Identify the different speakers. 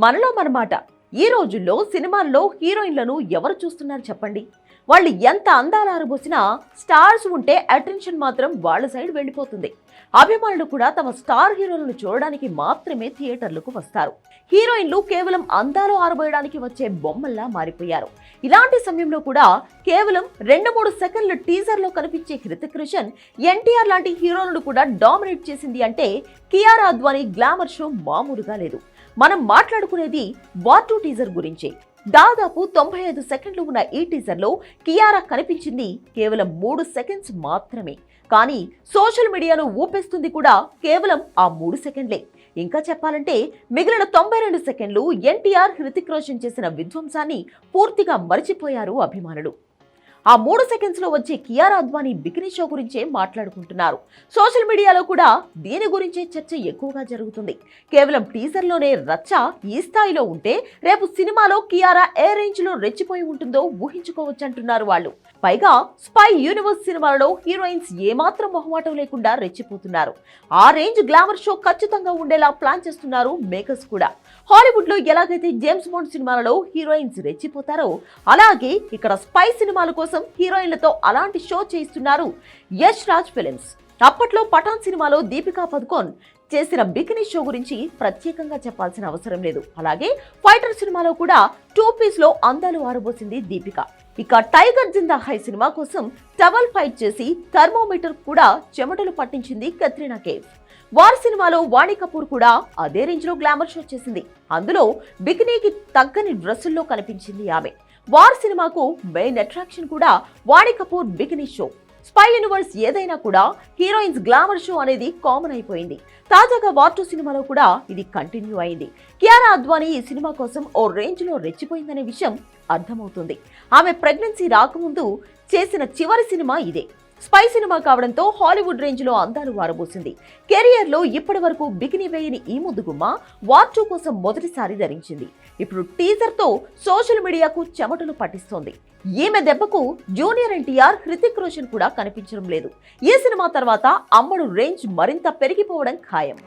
Speaker 1: మనలో మనమాట ఈ రోజుల్లో సినిమాల్లో హీరోయిన్లను ఎవరు చూస్తున్నారు చెప్పండి? వాళ్ళు ఎంత అందాలు ఆరబోసినా స్టార్స్ ఉంటే అటెన్షన్ మాత్రం వాళ్ళ సైడ్ వెళ్ళిపోతుంది. అభిమానులు కూడా తమ స్టార్ హీరోలను చూడడానికి మాత్రమే థియేటర్లకు వస్తారు. హీరోయిన్లు కేవలం అందాలు ఆరబోయడానికి వచ్చే బొమ్మల్లా మారిపోయారు. ఇలాంటి సమయంలో కూడా కేవలం రెండు మూడు సెకండ్ల టీజర్లో కనిపించే హృతిక్ రోషన్ ఎన్టీఆర్ లాంటి హీరోలను కూడా డామినేట్ చేసింది అంటే కియారా అద్వానీ గ్లామర్ షో మామూలుగా లేదు. మనం మాట్లాడుకునేది వార్ టూ టీజర్ గురించే. దాదాపు తొంభై ఐదు సెకండ్లు ఉన్న ఈ టీజర్లో కియారా కనిపించింది కేవలం మూడు సెకండ్స్ మాత్రమే. కానీ సోషల్ మీడియాను ఊపేస్తుంది కూడా కేవలం ఆ మూడు సెకండ్లే. ఇంకా చెప్పాలంటే మిగిలిన తొంభై రెండు సెకండ్లు ఎన్టీఆర్ హృతిక్ రోషన్ చేసిన విధ్వంసాన్ని పూర్తిగా మరిచిపోయారు అభిమానులు. ఆ మూడు సెకండ్స్లో వచ్చే కియారా అద్వానీ బికినీ షో గురించే మాట్లాడుకుంటున్నారు. సోషల్ మీడియాలో కూడా దీని గురించే చర్చ ఎక్కువగా జరుగుతుంది. కేవలం టీజర్లోనే రచ్చ ఈ స్థాయిలో ఉంటే రేపు సినిమాలో కియారా ఏ రేంజ్లో రెచ్చిపోయి ఉంటుందో ఊహించుకోవచ్చంటున్నారు వాళ్ళు. పైగా స్పై యూనివర్స్ సినిమాలలో హీరోయిన్స్ ఏమాత్రం మొహమాటం లేకుండా రెచ్చిపోతున్నారు. ఆ రేంజ్ గ్లామర్ షో ఖచ్చితంగా ఉండేలా ప్లాన్ చేస్తున్నారు మేకర్స్ కూడా. హాలీవుడ్లో ఎలాగైతే జేమ్స్ బాండ్ సినిమాలలో హీరోయిన్స్ రెచ్చిపోతారో అలాగే ఇక్కడ స్పై సినిమాల కోసం హీరోయిన్లతో అలాంటి షో చేయిస్తున్నారు యష్ రాజ్ ఫిలిమ్స్. అప్పట్లో పఠాన్ సినిమాలో దీపికా పదుకోన్ చేసిన బికినీ షో గురించి ప్రత్యేకంగా చెప్పాల్సిన అవసరం లేదు. అలాగే ఫైటర్ సినిమాలో కూడా టూ పీస్లో అందాలు ఆరబోసింది దీపిక. ఇక టైగర్ జిందా హై సినిమా కోసం టవల్ ఫైట్ చేసి థర్మోమీటర్ కూడా చెమటలు పట్టించింది కత్రినా కేఫ్. వార్ సినిమాలో వాణి కపూర్ కూడా అదే రేంజ్లో గ్లామర్ షో చేసింది. అందులో బికినీకి తగ్గని డ్రెస్సుల్లో కనిపించింది ఆమె. వార్ సినిమాకు మెయిన్ అట్రాక్షన్ కూడా Vaani Kapoor bikini show. Spy universe ఏదైనా కూడా హీరోయిన్స్ గ్లామర్ షో అనేది కామన్ అయిపోయింది. తాజాగా వార్ టూ సినిమాలో కూడా ఇది కంటిన్యూ అయింది. కియారా అద్వానీ ఈ సినిమా కోసం ఓ రేంజ్లో రెచ్చిపోయిందనే విషయం అర్థమవుతుంది. ఆమె ప్రెగ్నెన్సీ రాకముందు చేసిన చివరి సినిమా ఇదే. స్పై సినిమా కావడంతో హాలీవుడ్ రేంజ్లో అందాలు వారబోసింది కెరియర్లో ఇప్పటి వరకు బికిని వేయని ఈ ముద్దుగుమ్మ వార్ టూ కోసం మొదటిసారి ధరించింది. ఇప్పుడు టీజర్తో సోషల్ మీడియాకు చెమటలు పట్టిస్తోంది. ఈమె దెబ్బకు జూనియర్ ఎన్టీఆర్ హృతిక్ రోషన్ కూడా కనిపించడం లేదు. ఈ సినిమా తర్వాత అమ్మడు రేంజ్ మరింత పెరిగిపోవడం ఖాయం.